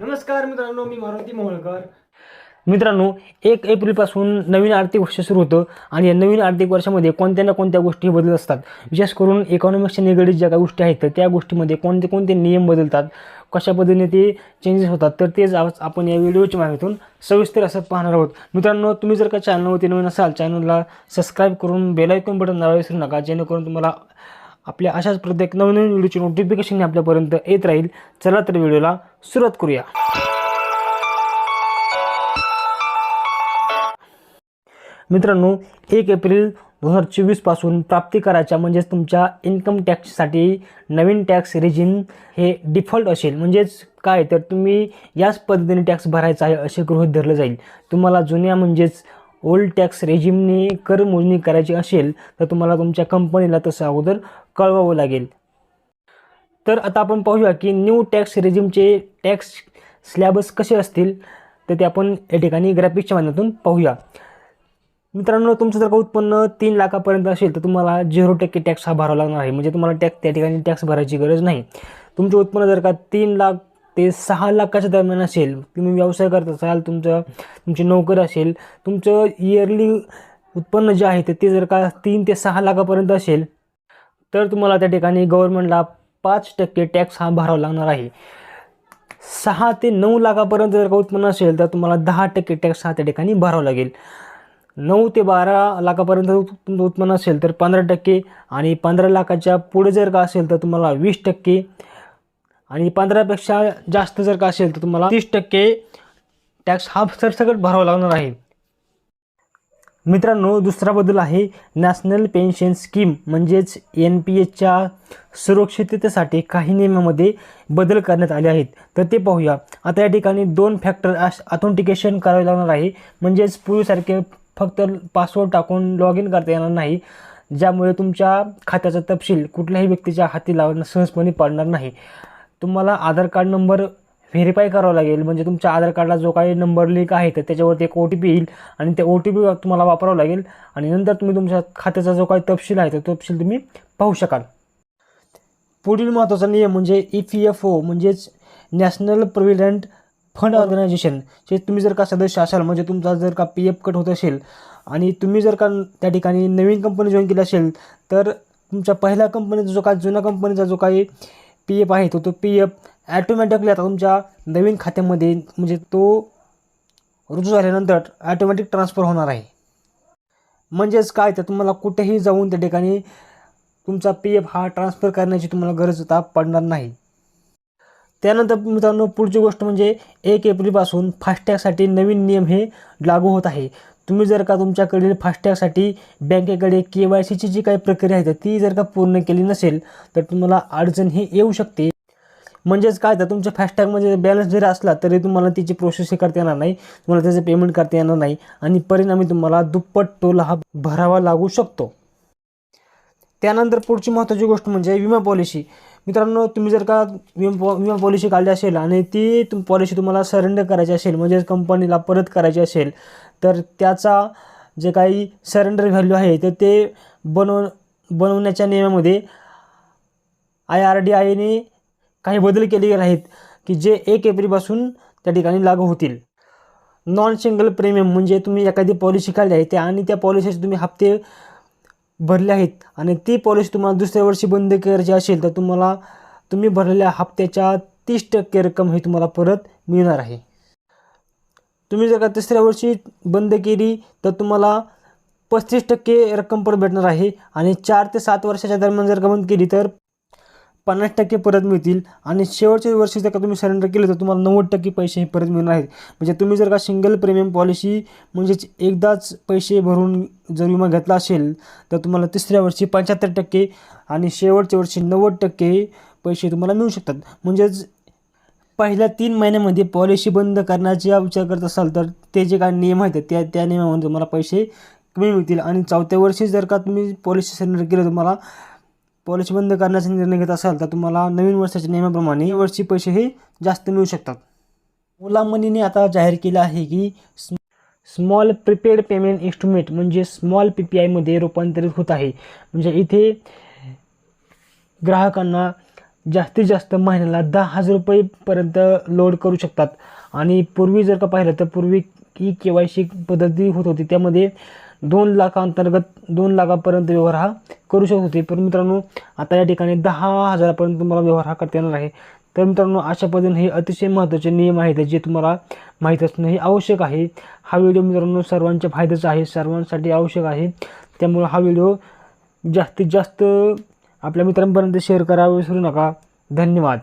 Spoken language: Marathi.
नमस्कार मित्रांनो मी मारुती मोहोळकर. मित्रांनो एक एप्रिलपासून नवीन आर्थिक वर्ष सुरू होतं आणि या नवीन आर्थिक वर्षामध्ये कोणत्या ना कोणत्या गोष्टी बदलत असतात? विशेष करून इकॉनॉमिक्सच्या निगडीत ज्या काही गोष्टी आहेत तर त्या गोष्टीमध्ये कोणते कोणते नियम बदलतात? कशा पद्धतीने ते चेंजेस होतात? तर तेच आज आपण या व्हिडिओच्या माध्यमातून सविस्तर असं पाहणार आहोत. मित्रांनो तुम्ही जर का चॅनलवरती नवीन असाल चॅनलला सबस्क्राईब करून बेलायकॉन बटन दाबायला विसरू नका जेणेकरून तुम्हाला आपल्या अशाच प्रत्येक नवीन नवीन व्हिडिओची नोटिफिकेशन आपल्यापर्यंत येत राहील. चला तर व्हिडिओला सुरुवात करूया. मित्रांनो एक एप्रिल दोन हजार चोवीसपासून प्राप्ती करायच्या म्हणजेच तुमच्या इन्कम टॅक्ससाठी नवीन टॅक्स रेजिम हे डिफॉल्ट असेल. म्हणजेच काय? तर तुम्ही याच पद्धतीने टॅक्स भरायचा आहे असे गृहित धरलं जाईल. तुम्हाला जुन्या म्हणजेच ओल्ड टॅक्स रेजिमने कर मोजणी करायची असेल तर तुम्हाला तुमच्या कंपनीला तसं अगोदर कळवावं लागेल. तर आता आपण पाहूया की न्यू टॅक्स रेजिमचे टॅक्स स्लॅबस कसे असतील तर ते आपण या ठिकाणी ग्राफिक्सच्या माध्यमातून पाहूया. मित्रांनो तुमचं जर का उत्पन्न तीन लाखापर्यंत असेल तर तुम्हाला झिरो टक्के टॅक्स हा भरावा लागणार आहे. म्हणजे तुम्हाला टॅक्स त्या ठिकाणी टॅक्स भरायची गरज नाही. तुमचे उत्पन्न जर का तीन लाख ते सहा लाखाच्या दरम्यान असेल तुम्ही व्यवसाय करत असाल तुमचं तुमची नोकरी असेल तुमचं इयरली उत्पन्न जे आहे तर ते जर का तीन ते सहा लाखापर्यंत असेल तर तुम्हाला त्या ठिकाणी गव्हर्नमेंटला पाच टक्के टॅक्स हा भरावा लागणार आहे. सहा ते नऊ लाखापर्यंत जर का उत्पन्न असेल तर तुम्हाला दहा टक्के टॅक्स हा त्या ठिकाणी भरावा लागेल. नऊ ते बारा लाखापर्यंत तुमचं उत्पन्न असेल तर पंधरा टक्के आणि पंधरा लाखाच्या पुढे जर का असेल तर तुम्हाला वीस टक्के आणि पंधरापेक्षा जास्त जर का असेल तर तुम्हाला तीस टक्के टॅक्स हा सरसकट भरावा लागणार आहे. मित्रांनो दुसरा बदल आहे नॅशनल पेन्शन स्कीम म्हणजेच एन पी एचच्या सुरक्षिततेसाठी काही नियमामध्ये बदल करण्यात आले आहेत. तर ते पाहूया. आता या ठिकाणी दोन फॅक्टर ऑथेंटिकेशन करावे लागणार आहे. म्हणजेच पूर्वीसारखे फक्त पासवर्ड टाकून लॉग इन करता येणार नाही ज्यामुळे तुमच्या खात्याचा तपशील कुठल्याही व्यक्तीच्या हाती लावणं सहजपणे पडणार नाही. तुम्हाला आधार कार्ड नंबर व्हेरीफाय करावा लागेल. म्हणजे तुमच्या आधार कार्डला जो काही नंबर लिंक आहे तर त्याच्यावरती एक ओ टी पी येईल आणि ते ओ टी पी तुम्हाला वापरावं लागेल. आणि नंतर तुम्ही तुमच्या खात्याचा जो काही तपशील आहे तो तपशील तुम्ही पाहू शकाल. पुढील महत्त्वाचा नियम म्हणजे ई पी एफ ओ म्हणजेच नॅशनल प्रोव्हिडंट फंड ऑर्गनायझेशन जे तुम्ही जर का सदस्य असाल म्हणजे तुमचा जर का पी एफ कट होत असेल आणि तुम्ही जर का त्या ठिकाणी नवीन कंपनी जॉईन केली असेल तर तुमच्या पहिल्या कंपनीचा जो काही जुन्या कंपनीचा जो काही पी एफ आहे तो तो पी एफ ॲटोमॅटिकली आता तुमच्या नवीन खात्यामध्ये म्हणजे तो रुजू झाल्यानंतर ॲटोमॅटिक ट्रान्सफर होणार आहे. म्हणजेच काय तर तुम्हाला कुठेही जाऊन त्या ठिकाणी तुमचा पी एफ हा ट्रान्सफर करण्याची तुम्हाला गरज आता पडणार नाही. त्यानंतर मित्रांनो पुढची गोष्ट म्हणजे एक एप्रिलपासून फास्टॅगसाठी नवीन नियम हे लागू होत आहे. तुम्ही जर का तुमच्याकडील फास्टॅगसाठी बँकेकडे के वाय सीची जी काही प्रक्रिया आहे ती जर का पूर्ण केली नसेल तर तुम्हाला अडचण ही येऊ शकते. म्हणजेच काय तर तुमच्या फास्टॅगमध्ये बॅलन्स जरी असला तरी तुम्हाला तिची प्रोसेस करता येणार नाही तुम्हाला त्याचं पेमेंट करता येणार नाही आणि परिणामी तुम्हाला दुप्पट टोल हा भरावा लागू शकतो. त्यानंतर पुढची महत्त्वाची गोष्ट म्हणजे विमा पॉलिसी. मित्रांनो तुम्ही जर का विमा पॉ विमा पॉलिसी काढली असेल आणि ती तुम पॉलिसी तुम्हाला सरेंडर करायची असेल म्हणजेच कंपनीला परत करायची असेल तर त्याचा जे काही सरेंडर व्हॅल्यू आहे तर ते बनव बनवण्याच्या नियमामध्ये आय आर डी आयने काही बदल केले आहेत की जे एक एप्रिलपासून त्या ठिकाणी लागू होतील. नॉन सिंगल प्रीमियम म्हणजे तुम्ही एखादी पॉलिसी काढली आहे त्या आणि त्या पॉलिसीचे तुम्ही हप्ते भरले आहेत. आणि ती पॉलिसी तुम्हाला दुसऱ्या वर्षी बंद करायची असेल तर तुम्हाला तुम्ही भरलेल्या हप्त्याच्या तीस टक्के रक्कम ही तुम्हाला परत मिळणार आहे. तुम्ही जर का तिसऱ्या वर्षी बंद केली तर तुम्हाला पस्तीस टक्के रक्कम परत भेटणार आहे. आणि चार ते सात वर्षाच्या दरम्यान जर का बंद केली तर पन्नास टक्के परत मिळतील. आणि शेवटच्या वर्षी जर का तुम्ही सरेंडर केलं तर तुम्हाला नव्वद टक्के पैसे हे परत मिळणार आहेत. म्हणजे तुम्ही जर का सिंगल प्रीमियम पॉलिसी म्हणजेच एकदाच पैसे भरून जर विमा घेतला असेल तर तुम्हाला तिसऱ्या वर्षी पंच्याहत्तर टक्के आणि शेवटच्या वर्षी नव्वद टक्के पैसे तुम्हाला मिळू शकतात. म्हणजेच पहिल्या तीन महिन्यामध्ये पॉलिसी बंद करण्याचा विचार करत असाल तर ते जे काही नियम आहेत त्या त्या नियमामध्ये तुम्हाला पैसे कमी मिळतील. आणि चौथ्या वर्षी जर का तुम्ही पॉलिसी सरेंडर केलं तुम्हाला पॉलिसी बंद करण्याचा निर्णय घेत असाल तर तुम्हाला नवीन वर्षाच्या नियमाप्रमाणे वर्षी पैसे हे जास्त मिळू शकतात. ओला मनीने आता जाहीर केलं आहे की स्मॉल प्रिपेड पेमेंट इन्स्ट्रुमेंट म्हणजे स्मॉल पी पी आयमध्ये रूपांतरित होत आहे. म्हणजे इथे ग्राहकांना जास्तीत जास्त महिन्याला दहा हजार रुपयेपर्यंत लोड करू शकतात. आणि पूर्वी जर का पाहिलं तर पूर्वी ई के वाय सी पद्धती होत होती. त्यामध्ये दोन लाखांतर्गत दोन लाखापर्यंत व्यवहार हा करू शकत होते. पण मित्रांनो आता या ठिकाणी दहा हजारापर्यंत तुम्हाला व्यवहार हा करता येणार आहे. तर मित्रांनो अशा पद्धतीने हे अतिशय महत्त्वाचे नियम आहेत जे तुम्हाला माहीत असणं हे आवश्यक आहे. हा व्हिडिओ मित्रांनो सर्वांच्या फायद्याचा आहे. सर्वांसाठी आवश्यक आहे. त्यामुळे हा व्हिडिओ जास्तीत जास्त आपल्या मित्रांपर्यंत शेअर करावा विसरू नका. धन्यवाद.